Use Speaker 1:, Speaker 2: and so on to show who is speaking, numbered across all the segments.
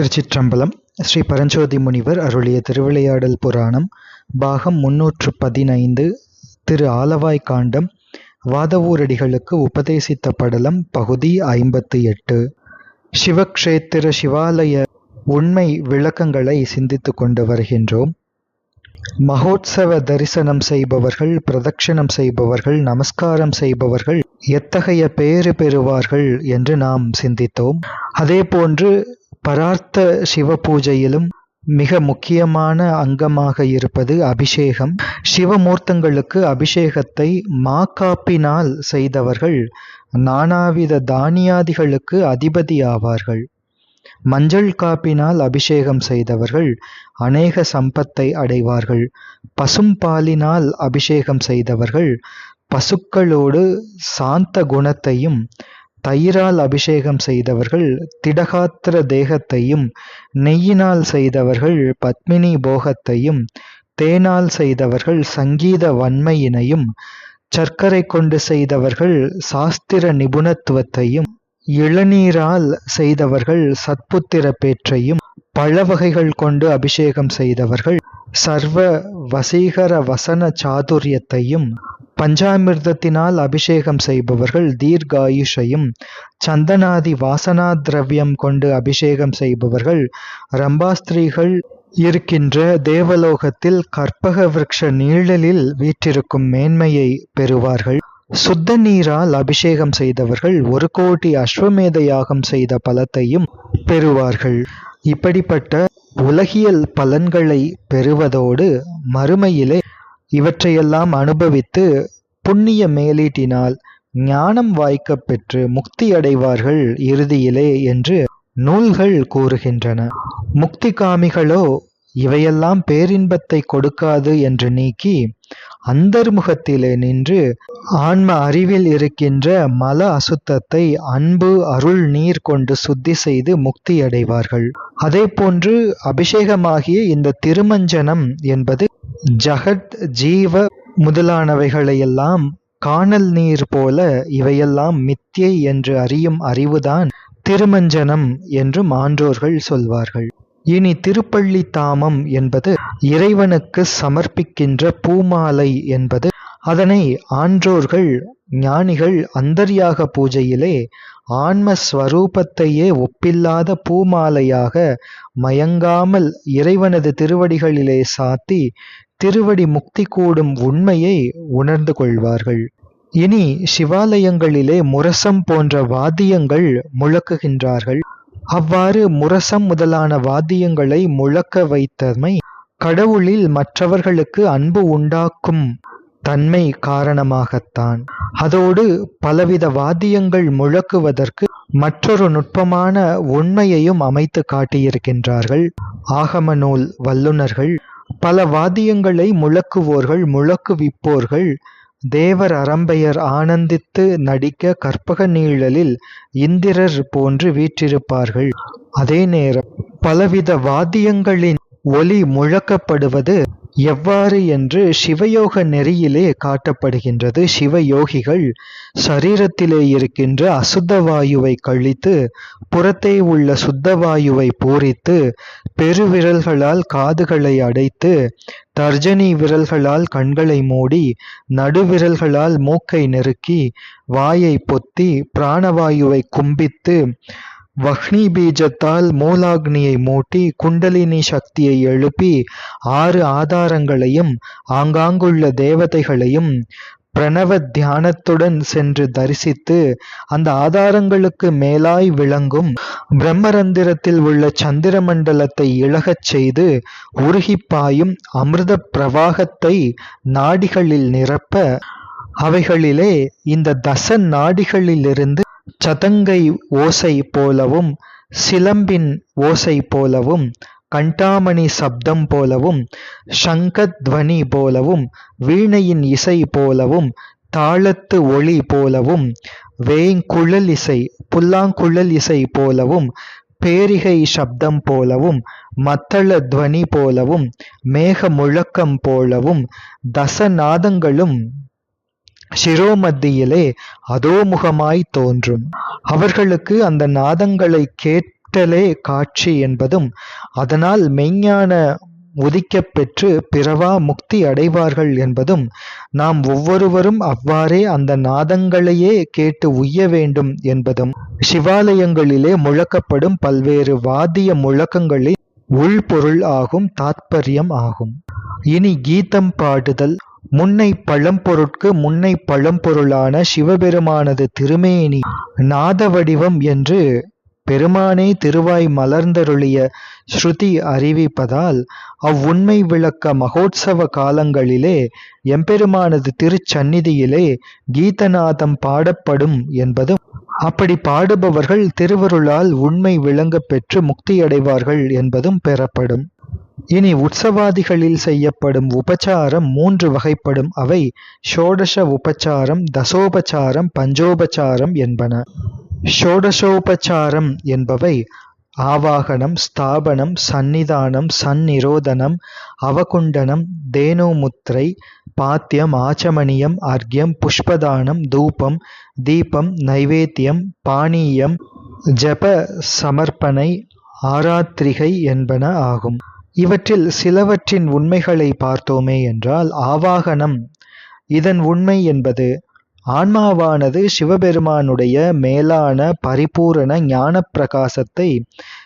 Speaker 1: திருச்சிற்றம்பலம் ஸ்ரீ பரஞ்சோதி முனிவர் அருளிய திருவிளையாடல் புராணம் பாகம் முன்னூற்று பதினைந்து திரு ஆலவாய் காண்டம் வாதவூரடிகளுக்கு உபதேசித்த படலம் பகுதி ஐம்பத்து எட்டு. சிவக்ஷேத்திர சிவாலய உண்மை விளக்கங்களை சிந்தித்து கொண்டு வருகின்றோம். மகோத்சவ தரிசனம் செய்பவர்கள் பிரதட்சணம் செய்பவர்கள் நமஸ்காரம் செய்பவர்கள் எத்தகைய பேறு பெறுவார்கள் என்று நாம் சிந்தித்தோம். அதே போன்று பரார்த்த சிவ பூஜையிலும் மிக முக்கியமான அங்கமாக இருப்பது அபிஷேகம். சிவமூர்த்தங்களுக்கு அபிஷேகத்தை மாக்காப்பினால் செய்தவர்கள் நானாவித தானியாதிகளுக்கு அதிபதி ஆவார்கள். மஞ்சள் காப்பினால் அபிஷேகம் செய்தவர்கள் அநேக சம்பத்தை அடைவார்கள். பசும்பாலினால் அபிஷேகம் செய்தவர்கள் பசுக்களோடு சாந்த குணத்தையும் தயிரால் அபிஷேகம் செய்தவர்கள் திடகாத்திர தேகத்தையும் நெய்யினால் செய்தவர்கள் பத்மினி போகத்தையும் தேனால் செய்தவர்கள் சங்கீத வன்மையினையும் சர்க்கரை கொண்டு செய்தவர்கள் சாஸ்திர நிபுணத்துவத்தையும் இளநீரால் செய்தவர்கள் சத்புத்திர பேற்றையும் பழ வகைகள் கொண்டு அபிஷேகம் செய்தவர்கள் சர்வ வசீகர வசன சாதுரியத்தையும் பஞ்சாமிர்தத்தினால் அபிஷேகம் செய்பவர்கள் தீர்காயுஷையும் சந்தனாதி வாசனா திரவியம் கொண்டு அபிஷேகம் செய்பவர்கள் ரம்பாஸ்திரீகள் இருக்கின்ற தேவலோகத்தில் கற்பக விரக்ஷ நீழலில் வீற்றிருக்கும் மேன்மையை பெறுவார்கள். சுத்த நீரால் அபிஷேகம் செய்தவர்கள் ஒரு கோடி அஸ்வமேத யாகம் செய்த பலத்தையும் பெறுவார்கள். இப்படிப்பட்ட உலகியல் பலன்களை பெறுவதோடு மறுமையிலே இவற்றையெல்லாம் அனுபவித்து புண்ணிய மேலீட்டினால் ஞானம் வாய்க்கப் பெற்று முக்தி அடைவார்கள் இறுதியிலே என்று நூல்கள் கூறுகின்றன. முக்தி காமிகளோ இவையெல்லாம் பேரின்பத்தை கொடுக்காது என்று நீக்கி அந்தர்முகத்திலே நின்று ஆன்ம அறிவில் இருக்கின்ற மல அசுத்தத்தை அன்பு அருள் நீர் கொண்டு சுத்தி செய்து முக்தி அடைவார்கள். அதே போன்று அபிஷேகமாகிய இந்த திருமஞ்சனம் என்பது ஜகத் ஜீவ முதலானவைகளையெல்லாம் காணல் நீர் போல இவையெல்லாம் மித்தியை என்று அறியும் அறிவுதான் திருமஞ்சனம் என்று ஆன்றோர்கள் சொல்வார்கள். இனி திருப்பள்ளி தாமம் என்பது இறைவனுக்கு சமர்ப்பிக்கின்ற பூமாலை என்பது அதனை ஆன்றோர்கள் ஞானிகள் அந்தர்யாக பூஜையிலே ஆன்ம ஸ்வரூபத்தையே ஒப்பில்லாத பூமாலையாக மயங்காமல் இறைவனது திருவடிகளிலே சாத்தி திருவடி முக்தி கூடும் உண்மையை உணர்ந்து கொள்வார்கள். இனி சிவாலயங்களிலே முரசம் போன்ற வாத்தியங்கள் முழக்குகின்றார்கள். அவ்வாறு முரசம் முதலான வாத்தியங்களை முழக்க வைத்தமை கடவுளில் மற்றவர்களுக்கு அன்பு உண்டாக்கும் தன்மை காரணமாகத்தான். அதோடு பலவித வாத்தியங்கள் முழக்குவதற்கு மற்றொரு நுட்பமான உண்மையையும் அமைத்து காட்டியிருக்கின்றார்கள். ஆகம நூல் வல்லுநர்கள் பல வாத்தியங்களை முழக்குவோர்கள் முழக்குவிப்போர்கள். தேவர் அரம்பையர் ஆனந்தித்து நடிக்க கற்பக நீழலில் இந்திரர் போன்று வீற்றிருப்பார்கள். அதே நேரம் பலவித வாத்தியங்களின் ஒலி முழக்கப்படுவது எவ்வாறு என்று சிவயோக நெறியிலே காட்டப்படுகின்றது. சிவயோகிகள் சரீரத்திலே இருக்கின்ற அசுத்த வாயுவை கழித்து புறத்தே உள்ள சுத்த வாயுவை பூரித்து பெருவிரல்களால் காதுகளை அடைத்து தர்ஜனி விரல்களால் கண்களை மூடி நடுவிரல்களால் மூக்கை நெருக்கி வாயை பொத்தி பிராணவாயுவை கும்பித்து வஹ்னி பீஜத்தால் மூலாக்னியை மூட்டி குண்டலினி சக்தியை எழுப்பி ஆறு ஆதாரங்களையும் ஆங்காங்குள்ள தேவதைகளையும் பிரணவ தியானத்துடன் சென்று தரிசித்து அந்த ஆதாரங்களுக்கு மேலாய் விளங்கும் பிரம்மரந்திரத்தில் உள்ள சந்திர மண்டலத்தை இழகச் செய்து உருகிப்பாயும் அமிர்த பிரவாகத்தை நாடிகளில் நிரப்ப அவைகளிலே இந்த தச நாடிகளிலிருந்து சதங்கை ஓசை போலவும் சிலம்பின் ஓசை போலவும் கண்டாமணி சப்தம் போலவும் சங்கத்வனி போலவும் வீணையின் இசை போலவும் தாளத்து ஒளி போலவும் வேங்குழல் இசை புல்லாங்குழல் இசை போலவும் பேரிகை சப்தம் போலவும் மத்தள துவனி போலவும் மேக முழக்கம் போலவும் தசநாதங்களும் சிரோமத்தியிலே அதோமுகமாய் தோன்றும். அவர்களுக்கு அந்த நாதங்களை கேட்டலே காட்சி என்பதும் அதனால் மெய்ஞான உதிக்கப் பெற்று பிறவா முக்தி அடைவார்கள் என்பதும் நாம் ஒவ்வொருவரும் அவ்வாறே அந்த நாதங்களையே கேட்டு உய்ய வேண்டும் என்பதும். சிவாலயங்களிலே முழக்கப்படும் பல்வேறு வாத்திய முழக்கங்களின் உள்பொருள் ஆகும் தாத்பரியம் ஆகும். இனி கீதம் பாடுதல். முன்னை பழம்பொருட்கு முன்னை பழம்பொருளான சிவபெருமானது திருமேனி நாத வடிவம் என்று பெருமானே திருவாய் மலர்ந்தருளிய ஸ்ருதி அறிவிப்பதால் அவ்வுண்மை விளக்க மகோத்சவ காலங்களிலே எம்பெருமானது திருச்சந்நிதியிலே கீதநாதம் பாடப்படும் என்பதும் அப்படி பாடுபவர்கள் திருவருளால் உண்மை விளங்கப் பெற்று முக்தியடைவார்கள் என்பதும் பெறப்படும். இனி உற்சவாதிகளில் செய்யப்படும் உபச்சாரம் மூன்று வகைப்படும். அவை ஷோடச உபச்சாரம் தசோபச்சாரம் பஞ்சோபச்சாரம் என்பன. ஷோடசோபச்சாரம் என்பவை ஆவாகனம் ஸ்தாபனம் சந்நிதானம் சந்நிரோதனம் அவகுண்டனம் தேனோமுத்திரை பாத்தியம் ஆச்சமணியம் அர்க்யம் புஷ்பதானம் தூபம் தீபம் நைவேத்தியம் பானீயம் ஜப சமர்ப்பணை ஆராத்திரிகை என்பன ஆகும். இவற்றில் சிலவற்றின் உண்மைகளை பார்த்தோமே என்றால் ஆவாகனம். இதன் உண்மை என்பது ஆன்மாவானது சிவபெருமானுடைய மேலான பரிபூரண ஞான பிரகாசத்தை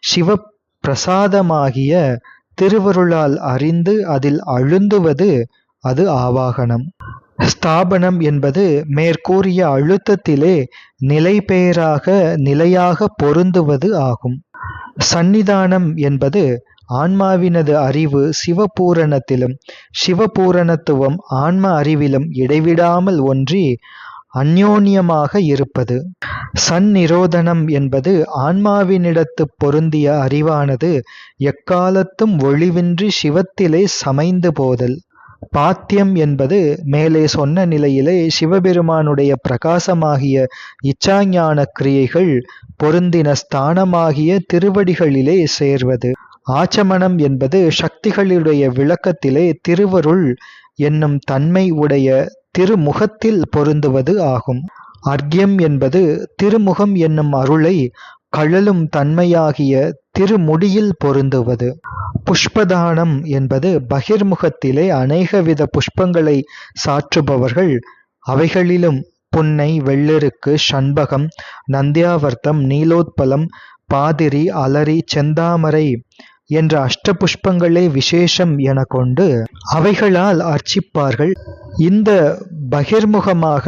Speaker 1: சிவ பிரசாதமாகிய திருவருளால் அறிந்து அதில் அழுந்துவது அது ஆவாகனம். ஸ்தாபனம் என்பது மேற்கூறிய அழுத்தத்திலே நிலைபெயராக நிலையாக பொருந்துவது ஆகும். சந்நிதானம் என்பது ஆன்மாவினது அறிவு சிவபூரணத்திலும் சிவபூரணத்துவம் ஆன்ம அறிவிலும் இடைவிடாமல் ஒன்றி அந்யோன்யமாக இருப்பது. சந்நிரோதனம் என்பது ஆன்மாவினிடத்து பொருந்திய அறிவானது எக்காலத்தும் ஒளிவின்றி சிவத்திலே சமைந்து போதல். பாத்தியம் என்பது மேலே சொன்ன நிலையிலே சிவபெருமானுடைய பிரகாசமாகிய இச்சாஞான கிரியைகள் பொருந்தின ஸ்தானமாகிய திருவடிகளிலே சேர்வது. ஆச்சமனம் என்பது சக்திகளுடைய விளக்கத்திலே திருவருள் என்னும் தன்மை உடைய திருமுகத்தில் பொருந்துவது ஆகும். அர்க்யம் என்பது திருமுகம் என்னும் அருளை கழலும் தன்மையாகிய திருமுடியில் பொருந்துவது. புஷ்பதானம் என்பது பகிர்முகத்திலே அநேகவித புஷ்பங்களை சாற்றுபவர்கள். அவைகளிலும் புன்னை வெள்ளெருக்கு சண்பகம் நந்தியாவர்த்தம் நீலோத்பலம் பாதிரி அலரி செந்தாமரை என்ற அஷ்டபுஷ்பங்களே விசேஷம் என கொண்டு அவைகளால் அர்ச்சிப்பார்கள். இந்த பகிர்முகமாக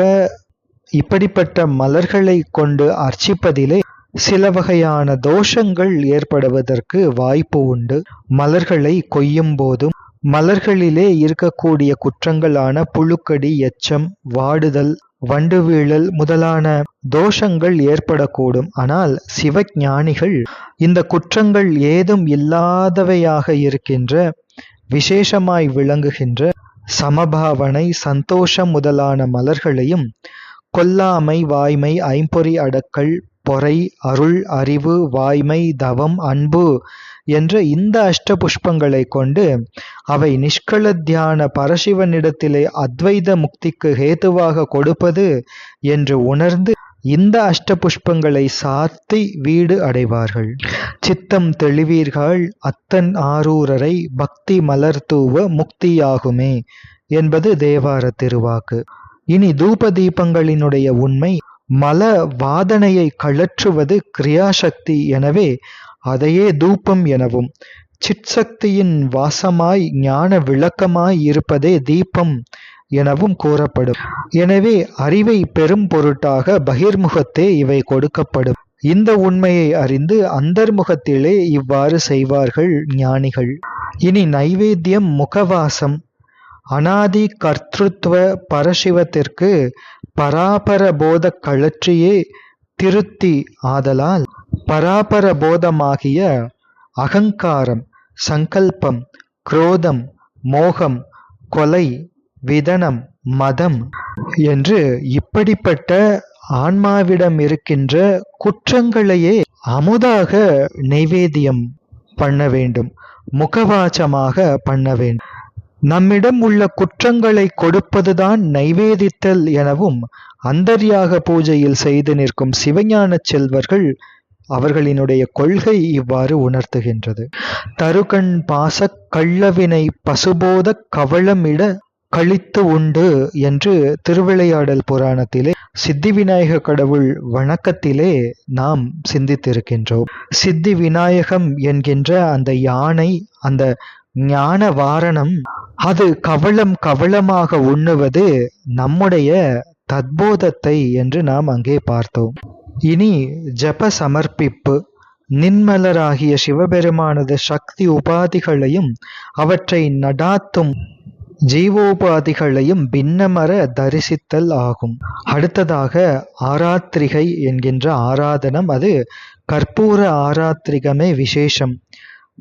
Speaker 1: இப்படிப்பட்ட மலர்களை கொண்டு அர்ச்சிப்பதிலே சில வகையான தோஷங்கள் ஏற்படுவதற்கு வாய்ப்பு உண்டு. மலர்களை கொய்யும் போதும் மலர்களிலே இருக்கக்கூடிய குற்றங்களான புழுக்கடி எச்சம் வாடுதல் வண்டு வீழல் முதலான தோஷங்கள் ஏற்படக்கூடும். ஆனால் சிவஞானிகள் இந்த குற்றங்கள் ஏதும் இல்லாதவையாக இருக்கின்ற விசேஷமாய் விளங்குகின்ற சமபாவனை சந்தோஷம் முதலான மலர்களையும் கொல்லாமை வாய்மை ஐம்பொறி அடக்கல் பொறை அருள் அறிவு வாய்மை தவம் அன்பு என்ற இந்த அஷ்ட புஷ்பங்களை கொண்டு அவை நிஷ்கள தியான பரசிவனிடத்திலே அத்வைத முக்திக்கு ஹேதுவாக கொடுப்பது என்று உணர்ந்து இந்த அஷ்ட புஷ்பங்களை சாத்தி வீடு அடைவார்கள். சித்தம் தெளிவீர்கள் அத்தன் ஆரூரரை பக்தி மலர் முக்தியாகுமே என்பது தேவார திருவாக்கு. இனி தூப தீபங்களினுடைய உண்மை மல வாதனையை கழற்றுவது கிரியாசக்தி எனவே அதையே தூபம் எனவும் சிற்சக்தியின் வாசமாய் ஞான விளக்கமாய் இருப்பதே தீபம் எனவும் கூறப்படும். எனவே அறிவை பெரும் பொருட்டாக பகிர்முகத்தே இவை கொடுக்கப்படும். இந்த உண்மையை அறிந்து அந்தர்முகத்திலே இவ்வாறு செய்வார்கள் ஞானிகள். இனி நைவேத்தியம் முகவாசம். அனாதி கர்த்தத்துவ பரசிவத்திற்கு பராபர போத கழற்றியே திருத்தி ஆதலால் பராபர போதமாகிய அகங்காரம் சங்கல்பம் குரோதம் மோகம் கொலை விதனம் மதம் என்று இப்படிப்பட்ட ஆன்மாவிடம் இருக்கின்ற குற்றங்களையே அமுதாக நைவேத்தியம் பண்ண வேண்டும் முகவாச்சமாக பண்ண வேண்டும். நம்மிடம் உள்ள குற்றங்களை கொடுப்பதுதான் நைவேதித்தல் எனவும் அந்தர்யாக பூஜையில் செய்து நிற்கும் சிவஞான செல்வர்கள் அவர்களினுடைய கொள்கை இவ்வாறு உணர்த்துகின்றது. தருகண் பாசக் கள்ளவினை பசுபோத கவளமிட கழித்து உண்டு என்று திருவிளையாடல் புராணத்திலே சித்தி விநாயக கடவுள் வணக்கத்திலே நாம் சிந்தித்திருக்கின்றோம். சித்தி விநாயகம் என்கின்ற அந்த யானை அந்த ஞான வாரணம் அது கவளம் கவளமாக உண்ணுவது நம்முடைய தத்போதத்தை என்று நாம் அங்கே பார்த்தோம். இனி ஜப சமர்ப்பிப்பு நின்மலராகிய சிவபெருமானது சக்தி உபாதிகளையும் அவற்றை நடாத்தும் ஜீவோபாதிகளையும் பின்னமர தரிசித்தல் ஆகும். அடுத்ததாக ஆராத்திரிகை என்கின்ற ஆராதனம். அது கற்பூர ஆராத்திரிகமே விசேஷம்.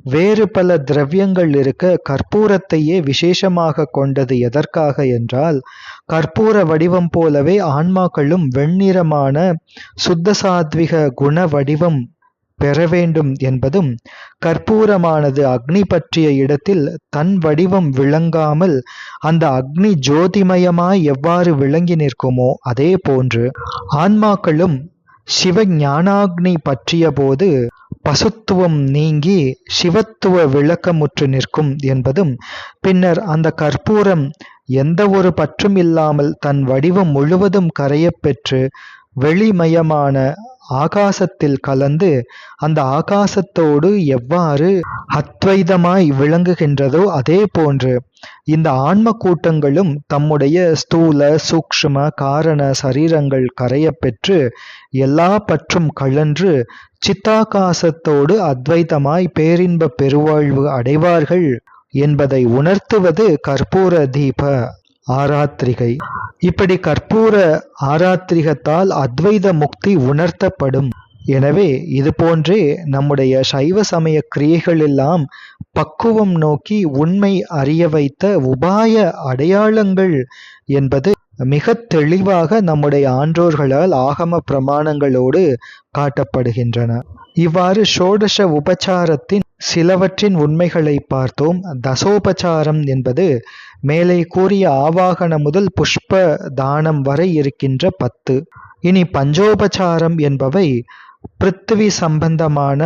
Speaker 1: வேறு பல திரவியங்கள் இருக்க கற்பூரத்தையே விசேஷமாக கொண்டது எதற்காக என்றால் கற்பூர வடிவம் போலவே ஆன்மாக்களும் வெண்ணிறமான சுத்த சாத்விக குண வடிவம் பெற வேண்டும் என்பதும் கற்பூரமானது அக்னி பற்றிய இடத்தில் தன் வடிவம் விளங்காமல் அந்த அக்னி ஜோதிமயமாய் எவ்வாறு விளங்கி நிற்குமோ அதே போன்று ஆன்மாக்களும் சிவ ஞானாக்னி பற்றிய போது பசுத்துவம் நீங்கி சிவத்துவ விளக்கமுற்று நிற்கும் என்பதும் பின்னர் அந்த கற்பூரம் எந்த ஒரு பற்றும் இல்லாமல் தன் வடிவம் முழுவதும் கரையப்பெற்று வெளிமயமான ஆகாசத்தில் கலந்து அந்த ஆகாசத்தோடு எவ்வாறு அத்வைதமாய் விளங்குகின்றதோ அதே போன்று இந்த ஆன்ம கூட்டங்களும் தம்முடைய ஸ்தூல சூக்ஷ்ம காரண சரீரங்கள் கரைய பெற்று எல்லா பற்றும் கழன்று சித்தாகாசத்தோடு அத்வைதமாய் பேரின்ப பெருவாழ்வு அடைவார்கள் என்பதை உணர்த்துவது கற்பூர தீப. ஆராத்திரிகை. இப்படி கற்பூர ஆராத்திரிகத்தால் அத்வைத முக்தி உணர்த்தப்படும். எனவே இது போன்றே நம்முடைய சைவ சமய கிரியைகளெல்லாம் பக்குவம் நோக்கி உண்மை அறிய வைத்த உபாய அடையாளங்கள் என்பது மிக தெளிவாக நம்முடைய ஆன்றோர்களால் ஆகம பிரமாணங்களோடு காட்டப்படுகின்றன. இவ்வாறு ஷோடச உபச்சாரத்தின் சிலவற்றின் உண்மைகளை பார்த்தோம். தசோபச்சாரம் என்பது மேலே கூறிய ஆவாகன முதல் புஷ்ப தானம் வரை இருக்கின்ற பத்து. இனி பஞ்சோபச்சாரம் என்பவை பிருத்திவி சம்பந்தமான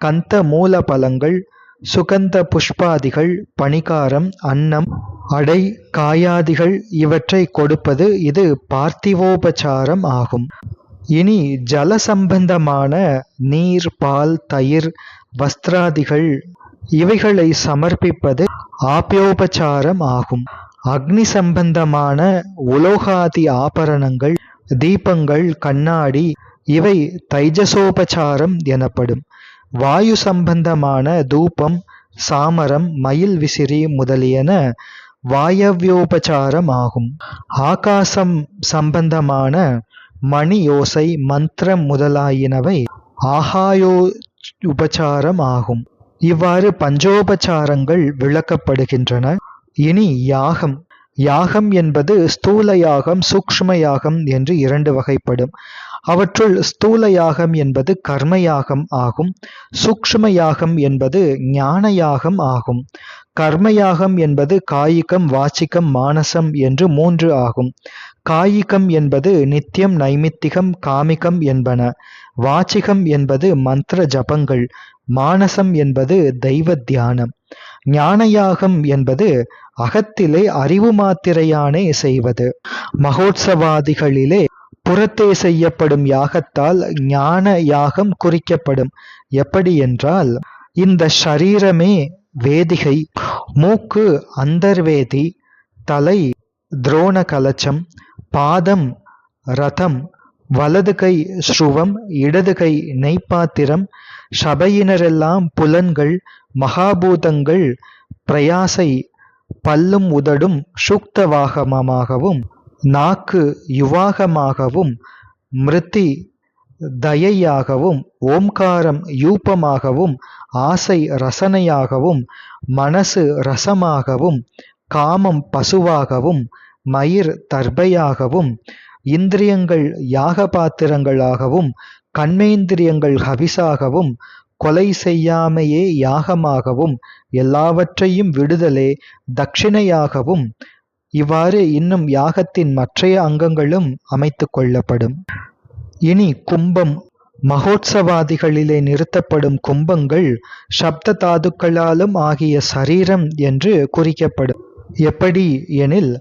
Speaker 1: கந்த மூல பலங்கள் சுகந்த புஷ்பாதிகள் பணிகாரம் அன்னம் அடை காயாதிகள் இவற்றை கொடுப்பது இது பார்த்திவோபச்சாரம் ஆகும். இனி ஜல சம்பந்தமான நீர் பால் தயிர் வஸ்திராதிகள் இவைகளை சமர்ப்பிப்பது ஆபியோபச்சாரம் ஆகும். அக்னி சம்பந்தமான உலோகாதி ஆபரணங்கள் தீபங்கள் கண்ணாடி இவை தைஜசோபச்சாரம் எனப்படும். வாயு சம்பந்தமான தூபம் சாமரம் மயில் விசிறி முதலியன வாயவ்யோபச்சாரம் ஆகும் ஆகாசம் சம்பந்தமான மணி யோசை மந்திரம் முதலாயினவை ஆகாயோ உபச்சாரம் ஆகும் இவ்வாறு பஞ்சோபச்சாரங்கள் விளக்கப்படுகின்றன. இனி யாகம். யாகம் என்பது ஸ்தூல யாகம் சூக்ஷ்ம யாகம் என்று இரண்டு வகைப்படும். அவற்றுள் ஸ்தூல யாகம் என்பது கர்ம யாகம் ஆகும். சூக்ஷ்ம யாகம் என்பது ஞான யாகம் ஆகும். கர்மயாகம் என்பது காயிகம் வாச்சிக்கம் மானசம் என்று மூன்று ஆகும். காயிகம் என்பது நித்தியம் நைமித்திகம் காமிகம் என்பன. வாச்சிகம் என்பது மந்திர ஜபங்கள். மானசம் என்பது தெய்வ தியானம். ஞானயாகம் என்பது அகத்திலே அறிவு மாத்திரையானே செய்வது. மகோத்சவாதிகளிலே புறத்தே செய்யப்படும் யாகத்தால் ஞான யாகம் குறிக்கப்படும். எப்படி என்றால் இந்த ஷரீரமே வேதிகை மூக்கு அந்தர்வேதி தலை துரோண கலச்சம் பாதம் ரதம் வலது கை ஸ்ருவம் இடது கை நெய்ப்பாத்திரம் சபையினரெல்லாம் புலன்கள் மகாபூதங்கள் பிரயாசை பல்லும் உதடும் சூக்தவாகமமாகவும் நாக்கு யுவாகமாகவும் மிருத்தி தயையாகவும் ஓம்காரம் யூபமாகவும் ஆசை ரசனையாகவும் மனசு ரசமாகவும் காமம் பசுவாகவும் மயிர் தர்பையாகவும் இந்திரியங்கள் யாக பாத்திரங்களாகவும் கண்மேந்திரியங்கள் ஹவிசாகவும் கொலை செய்யாமையே யாகமாகவும் எல்லாவற்றையும் விடுதலே தட்சிணையாகவும் இவ்வாறு இன்னும் யாகத்தின் மற்றைய அங்கங்களும் அமைத்து கொள்ளப்படும். இனி கும்பம் மகோத்சவாதிகளிலே நிறுத்தப்படும் கும்பங்கள் சப்த தாதுக்களாலும் ஆகிய சரீரம் என்று குறிக்கப்படும். எப்படி எனில்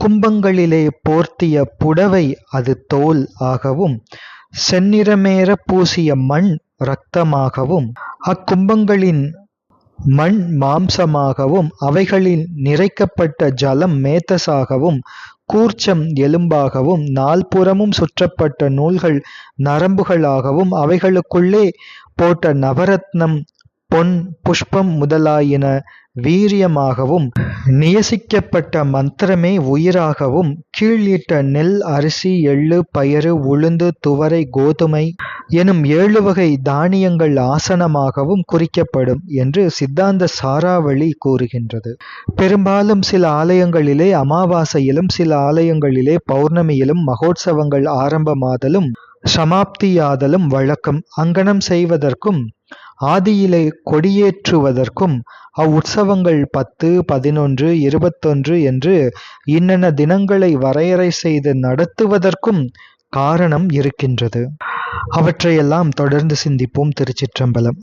Speaker 1: கும்பங்களிலே போர்த்திய புடவை அது தோல் ஆகவும் செந்நிறமேற பூசிய மண் இரத்தமாகவும் அக்கும்பங்களின் மண் மாம்சமாகவும் அவைகளில் நிறைக்கப்பட்ட ஜலம் மேத்தசாகவும் கூர்ச்சம் எலும்பாகவும் நால்புறமும் சுற்றப்பட்ட நூல்கள் நரம்புகளாகவும் அவைகளுக்குள்ளே போட்ட நவரத்னம் பொன் புஷ்பம் முதலாயின வீரியமாகவும் நியசிக்கப்பட்ட மந்திரமே உயிராகவும் கீழிட்ட நெல் அரிசி எள்ளு பயறு உளுந்து துவரை கோதுமை எனும் ஏழு வகை தானியங்கள் ஆசனமாகவும் குறிக்கப்படும் என்று சித்தாந்த சாராவளி கூறுகின்றது. பெரும்பாலும் சில ஆலயங்களிலே அமாவாசையிலும் சில ஆலயங்களிலே பௌர்ணமியிலும் மகோத்சவங்கள் ஆரம்பமாதலும் சமாப்தியாதலும் வழக்கம். அங்கனம் செய்வதற்கும் ஆதியிலே கொடியேற்றுவதற்கும் அவ்வுற்சவங்கள் பத்து பதினொன்று இருபத்தொன்று என்று இன்னென்ன தினங்களை வரையறை செய்து நடத்துவதற்கும் காரணம் இருக்கின்றது. அவற்றையெல்லாம் தொடர்ந்து சிந்திப்போம் திருச்சிற்றம்பலம்.